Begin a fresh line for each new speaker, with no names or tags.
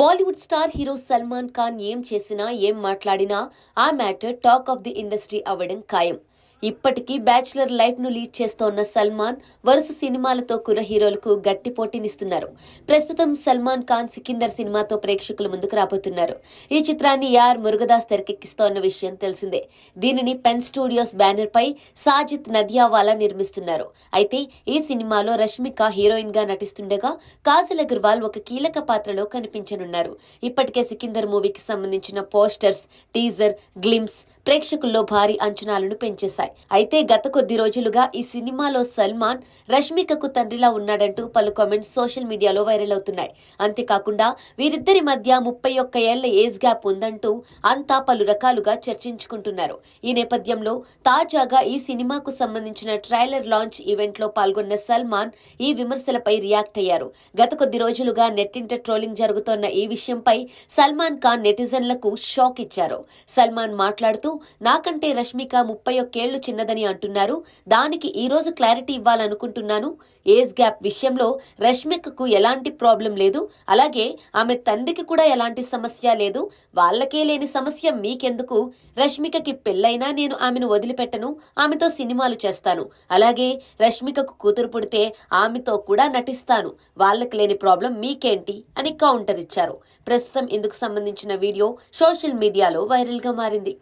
Bollywood star hero Salman Khan ఏం చేసినా ఏం మాట్లాడినా ఆ matter talk of the industry అవ్వడం ఖాయం. ఇప్పటికీ బ్యాచులర్ లైఫ్ను లీడ్ చేస్తోన్న సల్మాన్ వరుస సినిమాలతో కుర్ర హీరోలకు గట్టి పోటీనిస్తున్నారు. ప్రస్తుతం సల్మాన్ ఖాన్ సికిందర్ సినిమాతో ప్రేక్షకుల ముందుకు రాబోతున్నారు. ఈ చిత్రాన్ని యార్ మురుగదాస్ తెరకెక్కిస్తోన్న విషయం తెలిసిందే. దీనిని పెన్ స్టూడియోస్ బ్యానర్ పై సాజిద్ నదియావాలా నిర్మిస్తున్నారు. అయితే ఈ సినిమాలో రష్మిక హీరోయిన్గా నటిస్తుండగా కాజల్ అగర్వాల్ ఒక కీలక పాత్రలో కనిపించనున్నారు. ఇప్పటికే సికిందర్ మూవీకి సంబంధించిన పోస్టర్స్ టీజర్ గ్లిమ్స్ ప్రేక్షకుల్లో భారీ అంచనాలను పెంచేశాయి. అయితే గత కొద్ది రోజులుగా ఈ సినిమాలో సల్మాన్ రష్మికకు తండ్రిలా ఉన్నాడంటూ పలు కామెంట్స్ సోషల్ మీడియాలో వైరల్ అవుతున్నాయి. అంతేకాకుండా వీరిద్దరి మధ్య ముప్పై ఒక్క ఏళ్ళ ఏజ్ గ్యాప్ ఉందంటూ అంతా పలు రకాలుగా చర్చించుకుంటున్నారు. ఈ నేపథ్యంలో తాజాగా ఈ సినిమాకు సంబంధించిన ట్రైలర్ లాంచ్ ఈవెంట్లో పాల్గొన్న సల్మాన్ ఈ విమర్శలపై రియాక్ట్ అయ్యారు. గత కొద్ది రోజులుగా నెట్టింట ట్రోలింగ్ జరుగుతోన్న ఈ విషయంపై సల్మాన్ ఖాన్ నెటిజన్లకు షాక్ ఇచ్చారు. సల్మాన్ మాట్లాడుతూ నాకంటే రష్మిక ముప్పై ఒక్కేళ్ళు చిన్నదని అంటున్నారు. దానికి ఈ రోజు క్లారిటీ ఇవ్వాలనుకుంటున్నాను. ఏజ్ గ్యాప్ విషయంలో రష్మికకు ఎలాంటి ప్రాబ్లం లేదు. అలాగే ఆమె తండ్రికి కూడా ఎలాంటి సమస్య లేదు. వాళ్ళకే లేని సమస్య మీకెందుకు? రష్మికకి పెళ్ళైనా నేను ఆమెను వదిలిపెట్టను. ఆమెతో సినిమాలు చేస్తాను. అలాగే రష్మికకు కూతురు పుడితే ఆమెతో కూడా నటిస్తాను. వాళ్ళకి లేని ప్రాబ్లం మీకేంటి? అని కౌంటర్ ఇచ్చారు. ప్రస్తుతం ఇందుకు సంబంధించిన వీడియో సోషల్ మీడియాలో వైరల్గా మారింది.